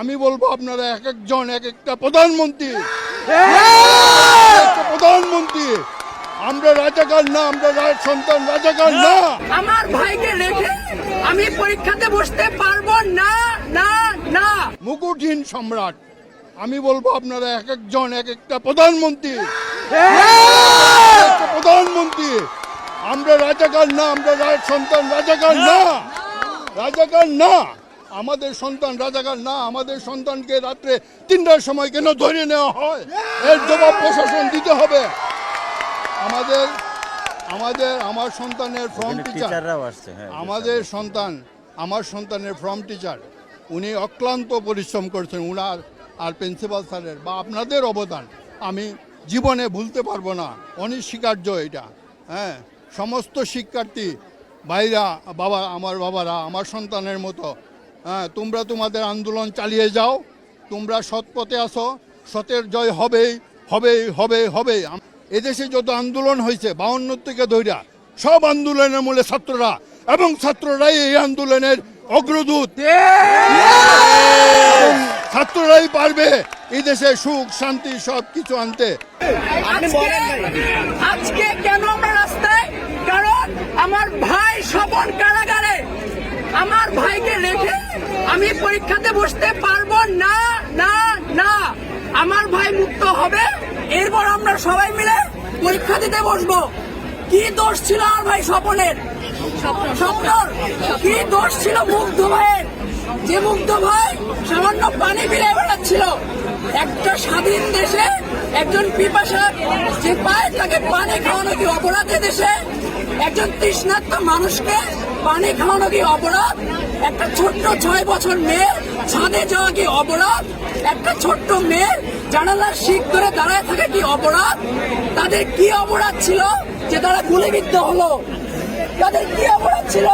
আমি বলব আপনারা এক একজন এক একটা প্রধানমন্ত্রী। প্রধানমন্ত্রী। আমরা রাজাকার না আমরা রাজ সন্তান রাজাকার না। আমার ভাইকে রেখে আমি পরীক্ষাতে বসতে পারব না না না। মুকুটহীন সম্রাট আমি বলব আপনারা এক একজন এক একটা প্রধানমন্ত্রী। প্রধানমন্ত্রী। আমরা রাজাকার না আমরা রাজ সন্তান রাজাকার না। রাজাকার না। আমাদের সন্তান রাজাকার না আমাদের সন্তানকে রাত্রে তিনটার সময় কেন ধরে নেওয়া হয়? এর জবাব প্রশাসন দিতে হবে। আমাদের আমাদের আমার সন্তানের ফর্ম টিচার হ্যাঁ আমাদের সন্তান আমার সন্তানের ফর্ম টিচার উনি অক্লান্ত পরিশ্রম করছেন উনার আর প্রিন্সিপাল স্যারের বা আপনাদের অবদান আমি জীবনে ভুলতে পারব না অনস্বীকার্য এটা হ্যাঁ সমস্ত শিক্ষার্থী ভাইরা বাবা আমার বাবারা আমার সন্তানের মতো হ্যাঁ তোমরা তোমাদের আন্দোলন চালিয়ে যাও তোমরা সৎ পথে আসো সতের জয় হবেই হবেই হবে হবে এদেশে যত আন্দোলন হয়েছে বাউন্ন থেকে ধৈরা সব আন্দোলনের মূলে ছাত্ররা এবং ছাত্ররাই এই আন্দোলনের অগ্রদূত। ছাত্ররাই পারবে এই দেশে সুখ শান্তি সব কিছু আনতে আজকে কেন আমরা রাস্তায় কারণ আমার ভাই স্বপন কারাগারে আমার ভাইকে রেখে আমি পরীক্ষাতে বসতে পারব না না না। আমার ভাই মুক্ত হবে। এরপর আমরা সবাই মিলে পরীক্ষা দিতে বসবো। কি দোষ ছিল আমার ভাই স্বপনের? স্বপ্নর। কি দোষ ছিল মুগ্ধ ভাইয়ের? যে মুগ্ধ ভাই সামান্য পানি বিলে বেড়াচ্ছিল। স্বাধীন দেশে একজন পিপাসা যে পায় তাকে পানি খাওয়ানো কি অপরাধ দেশে? একজন তৃষ্ণার্ত মানুষকে পানি খাওয়ানো কি অপরাধ? একটা ছোট্ট ছয় বছর মেয়ে ছাদে যাওয়া কি অপরাধ? একটা ছোট্ট মেয়ে জানালার শিখ ধরে দাঁড়ায় থাকা কি অপরাধ? তাদের কি অপরাধ ছিল যে তারা গুলিবিদ্ধ হলো? তাদের কি অপরাধ ছিল?